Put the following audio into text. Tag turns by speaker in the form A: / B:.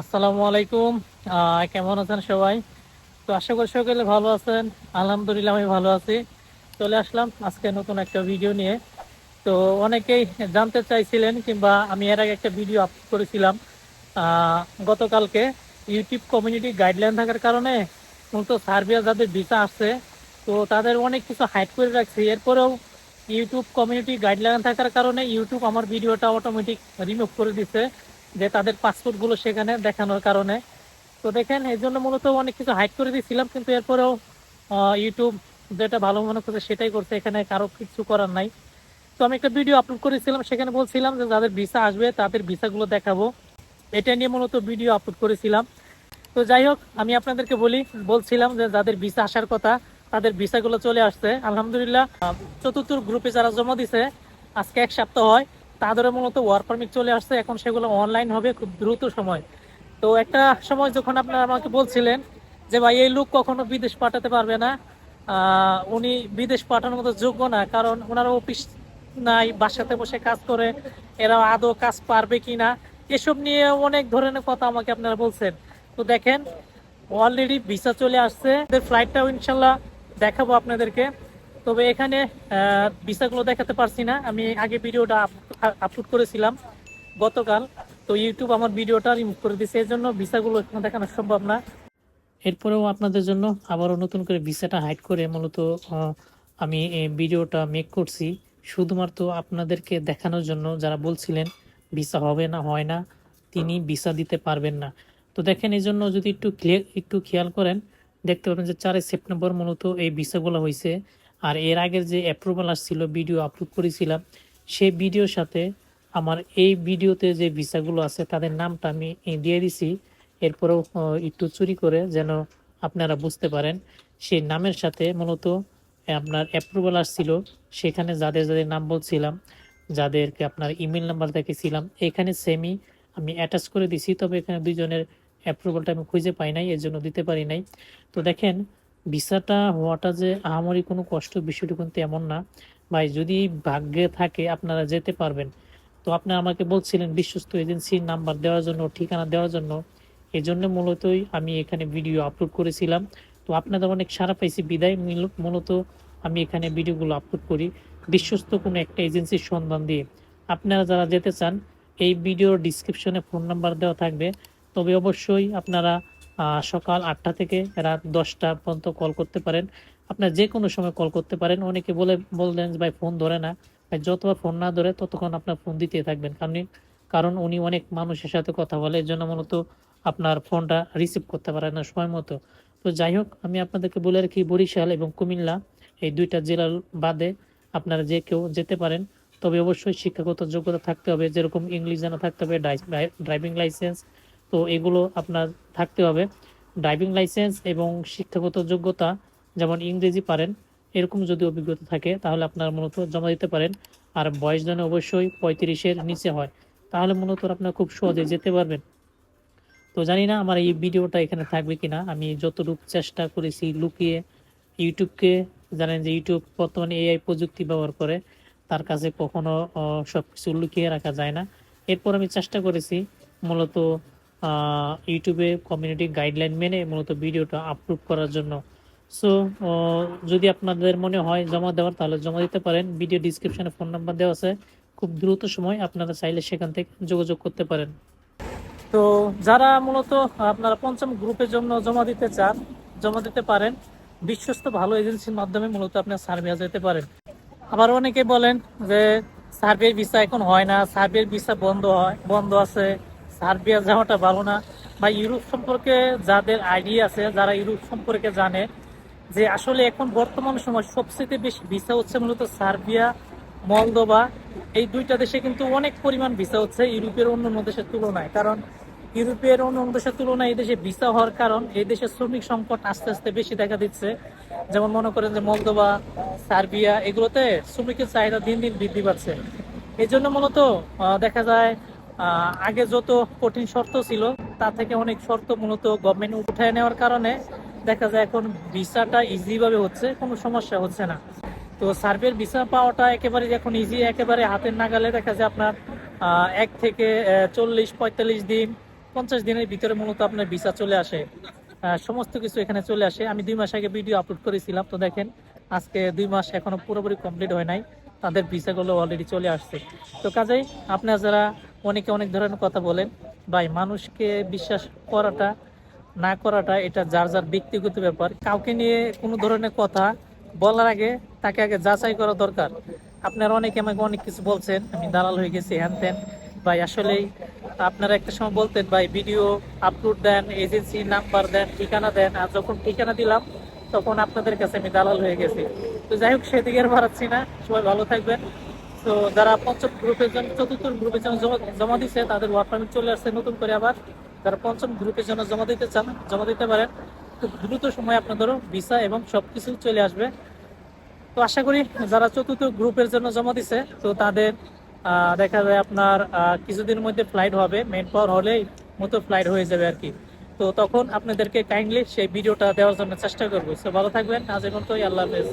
A: আসসালামু আলাইকুম। কেমন আছেন সবাই? তো আশা করি সকলে ভালো আছেন। আলহামদুলিল্লাহ আমি ভালো আছি। চলে আসলাম আজকে নতুন একটা ভিডিও নিয়ে। তো অনেকেই জানতে চাইছিলেন কিংবা আমি এর আগে একটা ভিডিও আপলোড করেছিলাম। গতকালকে ইউটিউব কমিউনিটি গাইডলাইন থাকার কারণে মূলত সার্বিয়া যাদের ভিসা আসছে তো তাদের অনেক কিছু হাইড করে রাখছি। এরপরেও ইউটিউব কমিউনিটি গাইডলাইন থাকার কারণে ইউটিউব আমার ভিডিওটা অটোমেটিক রিমুভ করে দিছে। যে তাদের পাসপোর্টগুলো সেখানে দেখানোর কারণে। তো দেখেন, এই জন্য মূলত অনেক কিছু হাইড করে দিয়েছিলাম, কিন্তু এরপরেও ইউটিউব যেটা ভালো মনে করছে সেটাই করছে, এখানে কারও কিছু করার নাই। তো আমি একটা ভিডিও আপলোড করেছিলাম, সেখানে বলছিলাম যে যাদের ভিসা আসবে, তাদের ভিসাগুলো দেখাবো। এটা নিয়ে মূলত ভিডিও আপলোড করেছিলাম। তো যাই হোক, আমি আপনাদেরকে বলি, বলছিলাম যে যাদের ভিসা আসার কথা, তাদের ভিসাগুলো চলে আসছে। আলহামদুলিল্লাহ চতুর্থ গ্রুপে যারা জমা দিছে, আজকে এক সপ্তাহ হয়। তাদেরও মূলত ওয়ার্ক পারমিট চলে আসছে, এখন সেগুলো অনলাইন হবে খুব দ্রুত সময়। তো একটা সময় যখন আপনারা আমাকে বলছিলেন যে, ভাই, এই লোক কখনো বিদেশ পাঠাতে পারবে না। উনি বিদেশ পাঠানোর মতো যোগ্য না, কারণ ওনার অফিস নাই, বাসাতে বসে কাজ করে। এরা আদৌ কাজ পারবে কিনা, এসব নিয়ে অনেক ধরনের কথা আমাকে আপনারা বলছেন। তো দেখেন অলরেডি ভিসা চলে আসছে। ফ্লাইটটাও ইনশাল্লাহ দেখাবো আপনাদেরকে। তবে এখানে ভিসাগুলো দেখাতে পারছি না। আমি আগে ভিডিওটা আপলোড করেছিলাম গতকাল। তো ইউটিউব আমার ভিডিওটা রিমুভ করে দিয়েছে। এই জন্য ভিসাগুলো এখানে দেখানো সম্ভব না। এরপরেও আপনাদের জন্য আবারও নতুন করে ভিসাটা হাইড করে মূলত আমি ভিডিওটা মেক করছি। শুধুমাত্র আপনাদেরকে দেখানোর জন্য যারা বলছিলেন, ভিসা হবে না, হয় না, তিনি ভিসা দিতে পারবেন না। তো দেখেন, এই জন্য যদি একটু একটু খেয়াল করেন, দেখতে পাবেন যে চারই সেপ্টেম্বর মূলত এই ভিসাগুলো হয়েছে। আর এর আগের যে অ্যাপ্রুভাল আসছিল ভিডিও আপলোড করেছিলাম, সেই ভিডিওর সাথে আমার এই ভিডিওতে যে ভিসাগুলো আছে, তাদের নামটা আমি দিয়ে দিছি। এরপরেও একটু চুরি করে যেন আপনারা বুঝতে পারেন, সেই নামের সাথে মূলত আপনার অ্যাপ্রুভাল আসছিল। সেখানে যাদের যাদের নাম বলছিলাম, যাদেরকে আপনার ইমেল নাম্বার দেখেছিলাম, এখানে সেমই আমি অ্যাটাচ করে দিছি। তবে এখানে দুইজনের অ্যাপ্রুভালটা আমি খুঁজে পাই নাই, এর জন্য দিতে পারি নাই। তো দেখেন ভিসাটা হওয়াটা যে আহামরি কোনো কষ্ট বিষয়টি কিন্তু এমন না। ভাই, যদি ভাগ্যে থাকে আপনারা যেতে পারবেন। তো আপনি আমাকে বলছিলেন বিশ্বস্ত এজেন্সির নাম্বার দেওয়ার জন্য, ঠিকানা দেওয়ার জন্য। এই জন্য মূলতই আমি এখানে ভিডিও আপলোড করেছিলাম। তো আপনাদের অনেক সারা পাইছি। বিদায় মিল- মূলত আমি এখানে ভিডিওগুলো আপলোড করি। বিশ্বস্ত কোনো একটা এজেন্সির সন্ধান দিয়ে। আপনারা যারা যেতে চান, এই ভিডিওর ডিসক্রিপশনে ফোন নাম্বার দেওয়া থাকবে। তবে অবশ্যই আপনারা সকাল আটটা থেকে রাত দশটা পর্যন্ত কল করতে পারেন। আপনার যে কোনো সময় কল করতে পারেন। অনেকে বলে, বললেন ভাই ফোন ধরে না। ভাই, যতবার ফোন না ধরে, ততক্ষণ আপনার ফোন দিতে থাকবেন। কারণ কারণ উনি অনেক মানুষের সাথে কথা বলে এর জন্য মূলত আপনার ফোনটা রিসিভ করতে পারে না সময় মতো। তো যাই হোক, আমি আপনাদেরকে বলে রাখি, বরিশাল এবং কুমিল্লা এই দুইটা জেলার বাদে আপনারা যে কেউ যেতে পারেন। তবে অবশ্যই শিক্ষাগত যোগ্যতা থাকতে হবে। যেরকম ইংলিশ জানা থাকতে হবে ড্রাইভিং লাইসেন্স তো এগুলো আপনার থাকতে হবে। ড্রাইভিং লাইসেন্স এবং শিক্ষাগত যোগ্যতা যেমন ইংরেজি পারেন, এরকম যদি অভিজ্ঞতা থাকে তাহলে আপনারা মূলত জমা দিতে পারেন। আর বয়স যেন অবশ্যই পঁয়ত্রিশের নিচে হয়, তাহলে মূলত আপনারা খুব সহজে যেতে পারবেন। তো জানি না আমার এই ভিডিওটা এখানে থাকবে কিনা, আমি যতটুকু চেষ্টা করেছি লুকিয়ে ইউটিউবকে, জানেন যে ইউটিউব বর্তমানে এআই প্রযুক্তি ব্যবহার করে, তার কাছে কখনো সব কিছু লুকিয়ে রাখা যায় না। এরপর আমি চেষ্টা করেছি মূলত ইউটিউবে কমিউনিটি গাইডলাইন মেনে মূলত ভিডিওটা আপলোড করার জন্য। সো যদি আপনাদের মনে হয় জমা দেওয়ার, তাহলে জমা দিতে পারেন। ভিডিও ডিসক্রিপশনে ফোন নাম্বার দেওয়া আছে। খুব দ্রুত সময় আপনারা চাইলে সেখান থেকে যোগাযোগ করতে পারেন। তো, যারা মূলত আপনারা পঞ্চম গ্রুপের জন্য জমা দিতে চান, জমা দিতে পারেন। বিশ্বস্ত ভালো এজেন্সির মাধ্যমে মূলত আপনার সার্ভিয়া যেতে পারেন। আবার অনেকে বলেন যে সার্ভের ভিসা এখন হয় না। সার্ভের ভিসা বন্ধ হয়, বন্ধ আছে। সার্বিয়া যাওয়াটা ভালো না। বা ইউরোপ সম্পর্কে যাদের আইডিয়া আছে, যারা ইউরোপ সম্পর্কে জানে যে আসলে এখন বর্তমান সময় সবচেয়ে বেশি ভিসা হচ্ছে মূলত সার্বিয়া মলদোবা এই দুইটা দেশে কিন্তু অনেক পরিমাণ ভিসা হচ্ছে ইউরোপের অন্য দেশের তুলনায়। কারণ ইউরোপের অন্য দেশের তুলনায় এই দেশে ভিসা হওয়ার কারণ এই দেশে শ্রমিক সংকট আস্তে আস্তে বেশি দেখা দিচ্ছে। যেমন মনে করেন যে মলদোবা সার্বিয়া, এগুলোতে শ্রমিকের চাহিদা দিন দিন বৃদ্ধি পাচ্ছে। এই জন্য মূলত দেখা যায় আগে যত কঠিন শর্ত ছিল, তা থেকে অনেক শর্ত মূলত গভর্নমেন্ট উঠায় নেওয়ার কারণে দেখা যায় এখন ভিসাটা ইজিভাবে হচ্ছে, কোনো সমস্যা হচ্ছে না। তো সার্ভের ভিসা পাওয়াটা একেবারে এখন ইজি একেবারে হাতের নাগালে দেখা যায় আপনার এক থেকে চল্লিশ, পঁয়তাল্লিশ দিন, পঞ্চাশ দিনের ভিতরে মূলত আপনার ভিসা চলে আসে। সমস্ত কিছু এখানে চলে আসে। আমি দুই মাস আগে ভিডিও আপলোড করেছিলাম, তো দেখেন আজকে দুই মাস এখনও পুরোপুরি কমপ্লিট হয় নাই, তাদের ভিসাগুলো অলরেডি চলে আসছে। তো কাজেই আপনারা যারা অনেকে অনেক ধরনের কথা বলেন, ভাই, মানুষকে বিশ্বাস করাটা, না করাটা, এটা যার যার ব্যক্তিগত ব্যাপার। কাউকে নিয়ে কোনো ধরনের কথা বলার আগে তাকে আগে যাচাই করা দরকার। আপনারা অনেকে আমাকে অনেক কিছু বলছেন, আমি দালাল হয়ে গেছি, হ্যান ত্যান। ভাই, আসলেই আপনারা একটা সময় বলতেন, ভাই, ভিডিও আপলোড দেন, এজেন্সি নাম্বার দেন, ঠিকানা দেন, আর যখন ঠিকানা দিলাম, তখন আপনাদের কাছে আমি দালাল হয়ে গেছি। তো যাই হোক, সেদিকে আর বাড়াচ্ছি না। সবাই ভালো থাকবেন। তো যারা পঞ্চম জন্য চতুর্থ গ্রুপের জন্য জমা দিচ্ছে তাদের ওয়ার্ক পারমিট চলে আসছে নতুন করে আবার। যারা পঞ্চম গ্রুপের জন্য জমা দিতে চান, জমা দিতে পারেন। খুব দ্রুত সময় আপনাদেরও ভিসা এবং সবকিছু চলে আসবে। তো আশা করি যারা চতুর্থ গ্রুপের জন্য জমা দিছে, তো তাদের দেখা যায় আপনার কিছুদিনের মধ্যে ফ্লাইট হবে। মেন পাওয়ার হলেই মতো ফ্লাইট হয়ে যাবে আর কি। তো তখন আপনাদেরকে কাইন্ডলি সেই ভিডিওটা দেওয়ার জন্য চেষ্টা করব। তো ভালো থাকবেন। আজ এখন তো আল্লাহ হাফেজ।